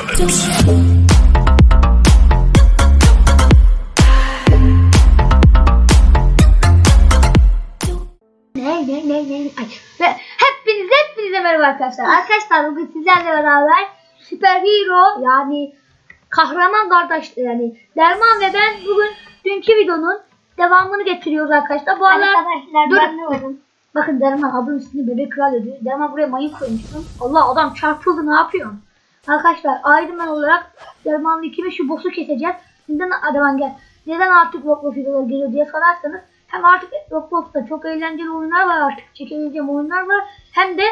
apocalypse. Ne ne ne ne ay. Ve hepinize hepinize merhaba arkadaşlar. Arkadaşlar bugün sizlerle beraber süper hero yani kahraman kardeş yani Derman ve ben bugün dünkü videonun devamını getiriyoruz arkadaşlar. Bu aralar Arkadaşlar Dur. ben de varım. bakın Derman adı üstünde bebek kral ödüyor. Derman buraya mayın koymuştum. Allah adam çarpıldı ne yapıyor? Arkadaşlar Man olarak Derman'la ikimiz şu boss'u keseceğiz. Neden Derman gel. Neden artık Roblox videoları geliyor diye sorarsanız hem artık Roblox'ta çok eğlenceli oyunlar var artık çekebileceğim oyunlar var. Hem de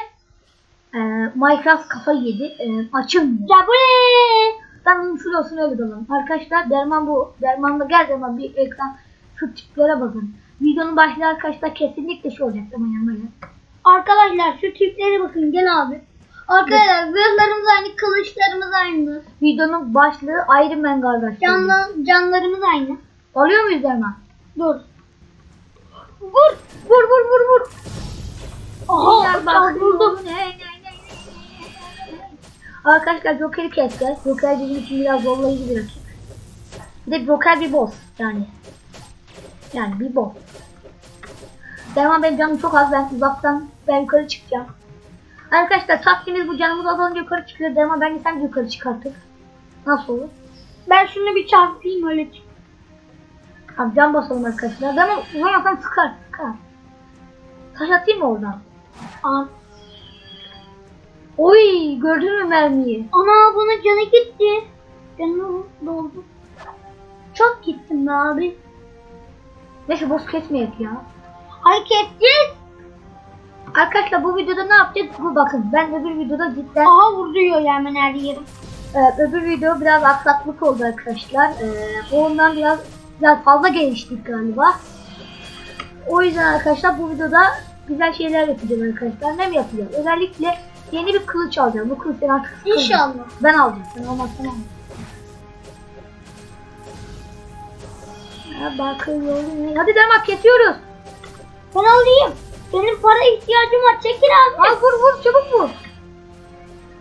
e, Minecraft kafayı yedi. E, açılmıyor. Ya bu ne? Ben unutur olsun öyle dalalım. Arkadaşlar Derman bu. Derman'la gel Derman bir ekran şu tiplere bakın. Videonun başlığı arkadaşlar kesinlikle şu olacak Derman yanına gel. Arkadaşlar şu tiplere bakın gel abi. Arkadaşlar zırhlarımız aynı, kılıçlarımız aynı. Videonun başlığı Iron Man kardeşler. Canlı, canlarımız aynı. Alıyor muyuz Derman? Dur. Vur! Vur vur vur vur! Aha, Güzel bakıyor. vurdum. Ne, ne, ne, ne, ne. Arkadaşlar Joker'i keseceğiz. Joker bizim için biraz zorlayıcı bir rakip. Bir de Joker bir boss yani. Yani bir boss. Derman benim canım çok az. Ben uzaktan ben yukarı çıkacağım. Arkadaşlar taktiğimiz bu canımız azalınca yukarı çıkıyor. Derman bence sen de yukarı çık artık. Nasıl olur? Ben şunu bir çarpayım öyle çık. Abi can basalım arkadaşlar. Derman uzamazsan sıkar sıkar. Taş atayım mı oradan? Aa, Oy gördün mü mermiyi? Ana buna canı gitti. Canım doldu. Çok gittim be abi. Neyse boss kesmeyek ya. Hareketli. Arkadaşlar bu videoda ne yapacağız? Bu bakın ben öbür videoda cidden Aha vuruyor hemen her yerim. e, öbür video biraz aksaklık oldu arkadaşlar. E, ondan biraz biraz fazla geliştik galiba. O yüzden arkadaşlar bu videoda güzel şeyler yapacağız arkadaşlar. Ne mi yapacağız? Özellikle yeni bir kılıç alacağım. Bu kılıç ben artık sıkıldım. İnşallah. Ben alacağım. Sen almazsan alma. Ya bakıyorum. Hadi demek kesiyoruz. Ben alayım. Benim para ihtiyacım var. Çekil abi. Al vur vur çabuk vur.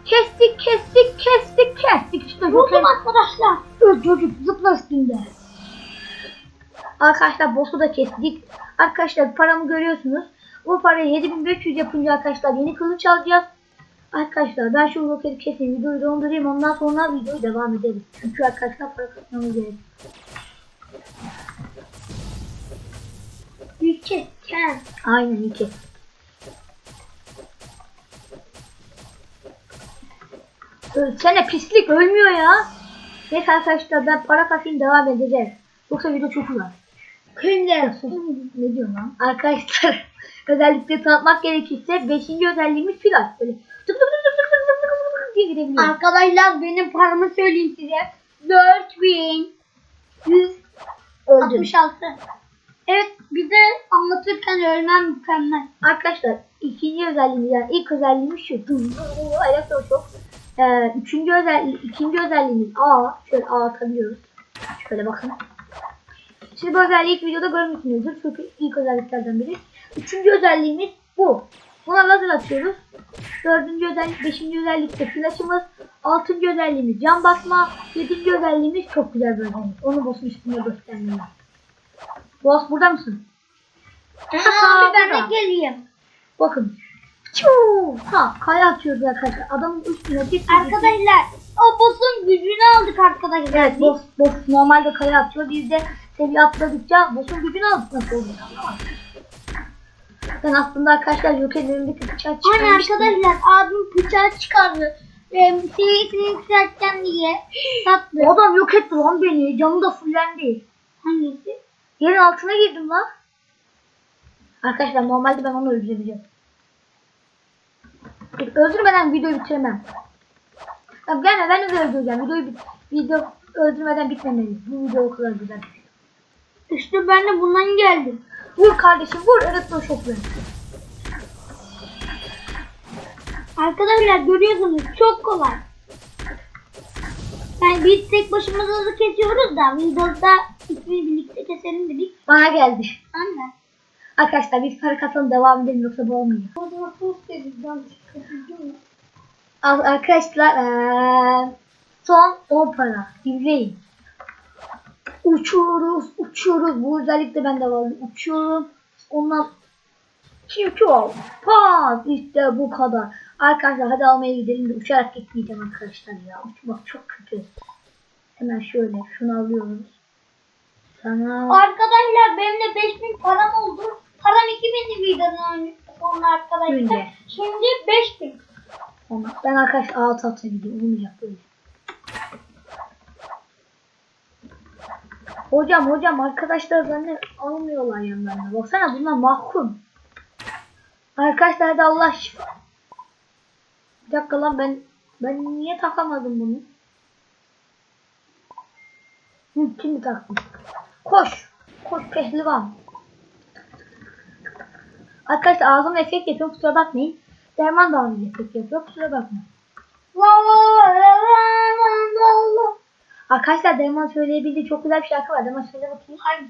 Kestik kestik kestik kestik işte Vurdum arkadaşlar. Çocuk zıpla üstünde. Arkadaşlar boss'u da kestik. Arkadaşlar paramı görüyorsunuz. Bu parayı 7500 yapınca arkadaşlar yeni kılıç alacağız. Arkadaşlar ben şu Joker'i keseyim videoyu dondurayım ondan sonra videoyu devam ederiz. Çünkü arkadaşlar para kazanmamız gerek. Ülke. Ken. Aynen iki. Ölsene pislik ölmüyor ya. Neyse arkadaşlar ben para kasayım devam edeceğiz. Yoksa video çok uzar. Köyümde. ne diyorsun lan? Arkadaşlar özellikle tanıtmak gerekirse 5. özelliğimiz flash. Böyle tık tık tık tık tık tık tık tık diye gidebiliyor. Arkadaşlar benim paramı söyleyeyim size. 4166. Evet bir de anlatırken ölmem mükemmel. Arkadaşlar ikinci özelliğimiz yani ilk özelliğimiz şu. Elektroşok. Ee, üçüncü özelliği, ikinci özelliğimiz A. Şöyle A atabiliyoruz. Şöyle bakın. Şimdi bu özelliği ilk videoda görmüşsünüzdür. Çünkü ilk özelliklerden biri. Üçüncü özelliğimiz bu. Buna lazer atıyoruz. Dördüncü özellik, beşinci özellikte flash'ımız. Altıncı özelliğimiz cam basma. Yedinci özelliğimiz çok güzel bir özellik. Onu boss'un üstünde göstermeyeyim. Boss burada mısın? Abi ben de geleyim. Bakın. Çuu! Ha kaya atıyoruz arkadaşlar. Adamın üstüne bir Arkadaşlar o boss'un gücünü aldık arkadaşlar. Evet boss, boss normalde kaya atıyor. Biz de seviye atladıkça boss'un gücünü aldık nasıl oluyor. Ben aslında arkadaşlar Joker'in önündeki bıçağı Hani çıkarmıştım. arkadaşlar abim bıçağı çıkardı. Ve seviyesini yükselteceğim diye sattı. Adam yok etti lan beni. Canı da fullendi. Hangisi? Yerin altına girdim lan. Arkadaşlar normalde ben onu öldürebileceğim. Dur, Öldürmeden videoyu bitiremem. Tamam gelme ben de öldüreceğim. Videoyu bit video öldürmeden bitmemeli. Bu video o kadar güzel. İşte ben de bundan geldim. Vur kardeşim vur elektroşokla. Arkadaşlar görüyorsunuz çok kolay. Yani biz tek başımıza da kesiyoruz da videoda ikimiz birlikte keselim dedik. Bana geldi. Anne. Arkadaşlar biz para kasalım devam edelim yoksa bu olmuyor. Orada sos dedik ben Arkadaşlar eee, Son 10 para. İzleyin. Uçuyoruz, uçuyoruz. Bu özellikle bende var. Uçuyorum. Ondan Çiftçol. Pas. İşte bu kadar. Arkadaşlar hadi almaya gidelim de uçarak gitmeyeceğim arkadaşlar ya. Uçmak çok kötü. Hemen şöyle şunu alıyoruz. Sana Arkadaşlar benim de 5000 param oldu. Param 2000'di videonun sonra arkadaşlar. Şimdi 5000. ona. Ben arkadaş alt alta gidiyorum. Olmayacak böyle. Hocam hocam arkadaşlar beni almıyorlar yanlarına. Baksana bunlar mahkum. Arkadaşlar da Allah şifa. Bir dakika lan ben ben niye takamadım bunu? Hı, şimdi taktım. Koş. Koş pehlivan. Arkadaşlar ağzımla efekt yapıyorum kusura bakmayın. Derman da ağzımla efekt yapıyor kusura bakmayın. La la la la la la la. Arkadaşlar Derman söyleyebildiği çok güzel bir şarkı var. Derman söyle bakayım. Hangi?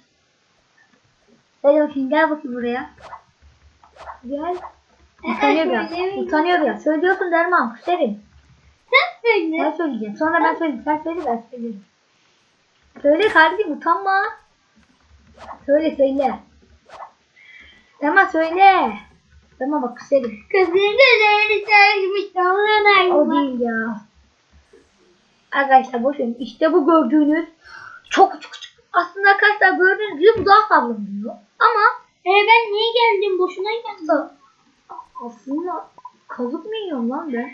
Söyle bakayım gel bakayım buraya. Gel. Utanıyor biraz. Utanıyor biraz. Söylüyorsun Derman kuserim. Sen söyle. Ben söyleyeceğim. Sonra ben söyleyeyim. Sen söyle ben söylerim. Söyle kardeşim utanma. Söyle söyle. Derman söyle. Derman bak kuserim. Kızın gözlerini sevmiş damlanan O değil ya. Arkadaşlar boş verin. İşte bu gördüğünüz çok küçük küçük. Aslında arkadaşlar gördüğünüz gibi bu daha fazla buluyor. Ama E ben niye geldim? Boşuna geldim. da aslında kazık mı yiyorum lan ben?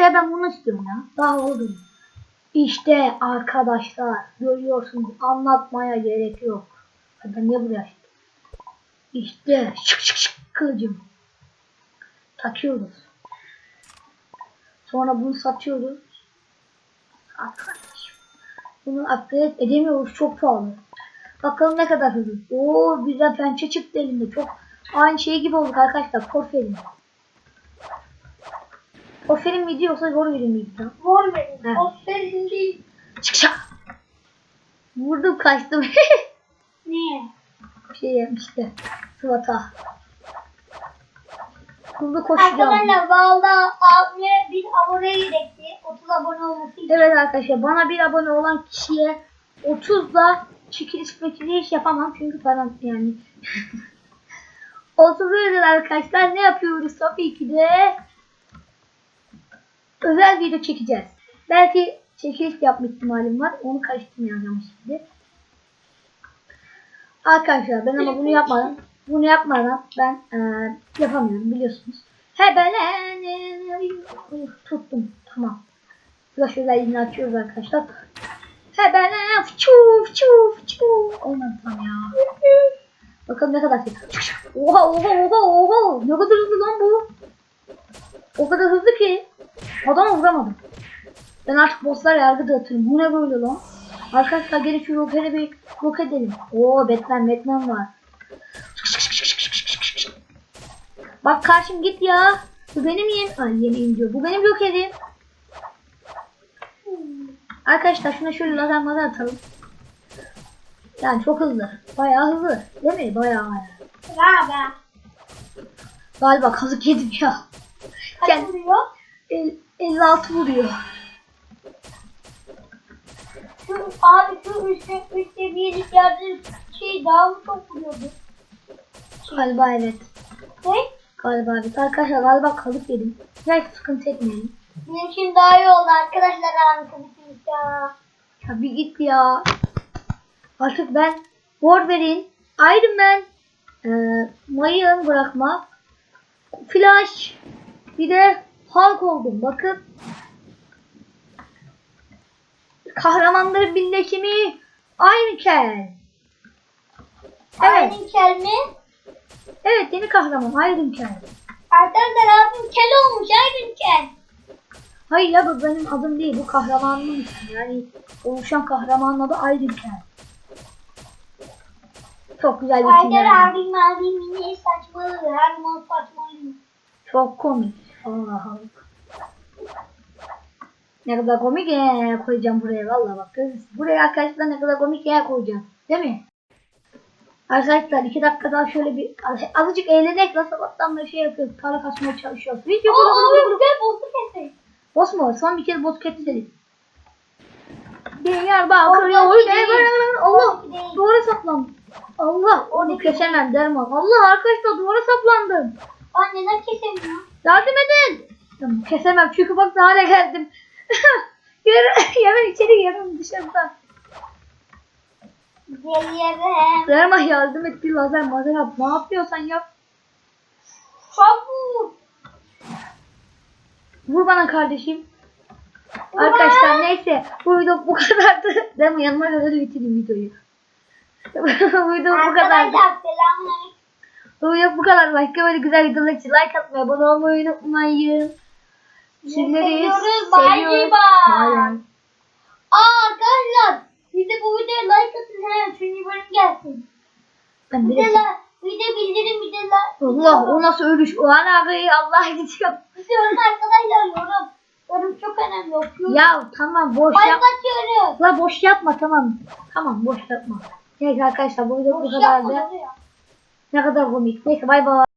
Neyse ben bunu istiyorum ya. Daha oldu. İşte arkadaşlar görüyorsunuz anlatmaya gerek yok. Ben niye buraya açtım? İşte şık şık şık kılıcım. Takıyoruz. Sonra bunu satıyoruz. Arkadaş. Bunu upgrade edemiyoruz çok pahalı. Bakalım ne kadar hızlı. Oo güzel pençe çıktı elimde. Çok aynı şey gibi olduk arkadaşlar. Porferin. Porferin miydi yoksa Warrior'in miydi? lan? Mor verin. Evet. O senin değil. Çık çık. Vurdum kaçtım. Niye? şey yapmıştı. Sıvata. Hızlı koşacağım. Arkadaşlar valla abiye bir abone gerekti. 30 abone olması için. Evet arkadaşlar bana bir abone olan kişiye 30'da çekiliş mekiliş yapamam çünkü param yani. 30 özel arkadaşlar ne yapıyoruz tabii ki de özel video çekeceğiz. Belki çekiliş yapma ihtimalim var. Onu karıştırmayacağım şimdi. Arkadaşlar ben ama bunu yapmadan bunu yapmadan ben eee, yapamıyorum biliyorsunuz. He ben tuttum tamam. Flash özelliğini açıyoruz arkadaşlar. He ben fçu fçu fçu. Olmadı tam ya. Bakalım ne kadar ses. Oha oha oha oha. Ne kadar hızlı lan bu. O kadar hızlı ki. Adamı vuramadım. Ben artık bosslar yargı dağıtıyorum. Bu ne böyle lan? Arkadaşlar gelin şu rokeri bir yok edelim. Oo Batman Batman var. Bak karşım git ya. Bu benim yeni... Ay yemeğim diyor. Bu benim rokerim. Arkadaşlar şuna şöyle lazer mazer atalım. Yani çok hızlı. Bayağı hızlı. Değil mi? Bayağı bayağı. Bravo. Galiba kazık yedim ya. Kaç vuruyor? El, 56 vuruyor. Şu abi şu üstte üst seviyelik yerde şey daha mı çok vuruyordu? Galiba evet. Ne? Galiba evet. Arkadaşlar galiba kazık yedim. Neyse sıkıntı etmeyin. Benim için daha iyi oldu arkadaşlar bitmiş ya. Ya bir git ya. Artık ben Wolverine, Iron Man, e, mayın bırakmak, Flash, bir de Hulk oldum. Bakın. Kahramanların birleşimi aynı kel. Evet. Benim kelme. Evet yeni kahraman Iron Kel. Arkadaşlar abim kel olmuş aydın kel. Hayır ya bu benim adım değil. Bu kahramanın ismi. Yani oluşan kahramanın adı Iron Kel. Çok güzel bir Haydar filmlerden. abim abim yine saçmalıyor. Her zaman saçmalıyor. Çok komik. Ne kadar komik yer koyacağım buraya valla bak. Buraya arkadaşlar ne kadar komik yer koyacağım. Değil mi? Arkadaşlar iki dakika daha şöyle bir azıcık eğlenek la sabahtan beri şey yapıyoruz. Para kasmaya çalışıyoruz. Video Aa abi gel bozu keselim. Boss mu? Son bir kere bot keselim. Dünya bakıyor. Orada Oy, gel, Allah. Duvara saplandım. Allah. Onu kesemem derman. Allah arkadaşlar duvara saplandım. Aa neden kesemiyor? Yardım edin. Tamam, kesemem çünkü bak ne hale geldim. yarın içeri yarın dışarıda. Geliyorum. Derman yardım et bir lazer mazer yap. Ne yapıyorsan yap. Çabuk. Vur bana kardeşim. Arkadaşlar neyse bu video bu kadardı. Mi? Yanıma kadar bitireyim videoyu. bu video bu kadardı. Arkadaşlar selamünaleyküm. Video bu kadar. Başka böyle güzel videolar için like atmayı, abone olmayı unutmayın. Sizleri seviyoruz. Bye. Aa arkadaşlar bir de bu videoya like atın hemen üçüncü bölüm gelsin. Ben Bir de bir de bildirim bir de like. Allah o nasıl ölüş? O an abi Allah gidiyor. Bir de yorum arkadaşlar yorum. Yorum çok önemli okuyorum. Ya tamam boş Like yap. atıyorum. La boş yapma tamam. Tamam boş yapma. Neyse arkadaşlar bu video bu Boş kadardı. Ne kadar komik. Bay bay.